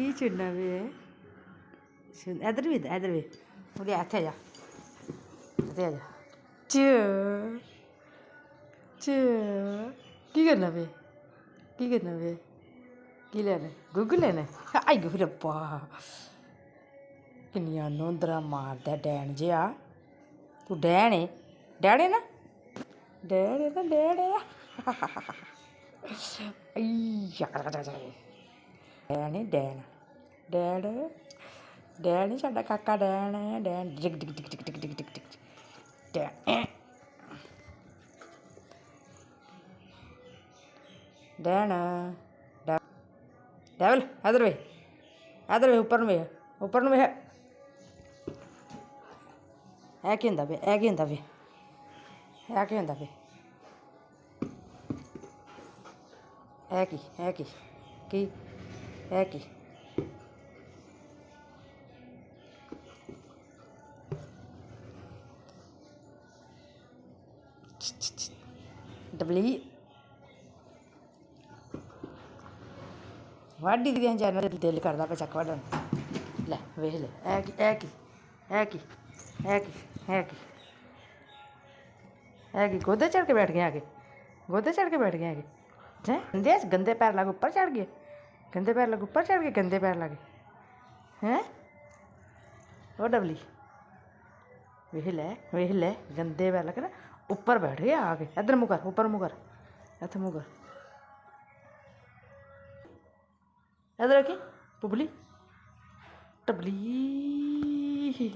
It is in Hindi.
ਕੀ ਚੁਣਨਾ ਵੇ ਉਹਦੇ ਇੱਥੇ ਆ ਜਾ। ਇੱਥੇ ਜਾ। ਚ ਚ ਕੀ ਕਰਨਾ ਵੇ? ਕੀ ਕਰਨਾ ਵੇ? ਕੀ ਲੈਣਾ? ਗੁੱਗ ਲੈਣਾ? ਆਈ ਗੋ ਰੱਬਾ। ਕਿੰਨੀਆਂ ਨੋਂਦਰਾ ਮਾਰਦਾ ਡੈਣ ਜਿਆ ਤੂੰ ਡੈਣ ਏ। ਡੈਣ ਨਾ? ਡੈਣ ਨਾ ਡੈਣ ਆਈ ਯਾਰ। ਡੈਣ ਏ ਡੈਣ ਡੈਣ ਡੈਣ ਈ ਸਾਡਾ ਕਾਕਾ ਡੈਣ ਹੈ ਡੈਣ ਡਿਗ ਡਿਗ ਡਿਗ ਡਿਗ ਡਿਗ ਡਿਗ ਡਿਗ ਡਿਗ ਡੈਣ ਡੈਣ ਡੈਵਲ ਇਧਰ ਵੇ ਇਧਰ ਵੇ ਉੱਪਰ ਨੂੰ ਵੇ ਉੱਪਰ ਨੂੰ ਵੇ ਇਹ ਕੀ ਹੁੰਦਾ ਵੇ ਇਹ ਕੀ ਹੁੰਦਾ ਵੇ ਇਹ ਕੀ ਹੁੰਦਾ एक ही डबली वाढ़ी दी जाने दिल करता पे चक वाढ़ लेख ले गोदे चढ़ के बैठ गए आगे गोदे चढ़ के बैठ गए आगे गंदे पैर लागू उपर चढ़ गए गंदे पैर लगे उपर चढ़ के गंदे पैर लगे। हैं? वो डबली। वेह लै वेह लै गंदे पैर लगे ना उपर बैठ गया आगे। इधर मुकर उपर मुकर इत मुकर इधर की पुबली। टबली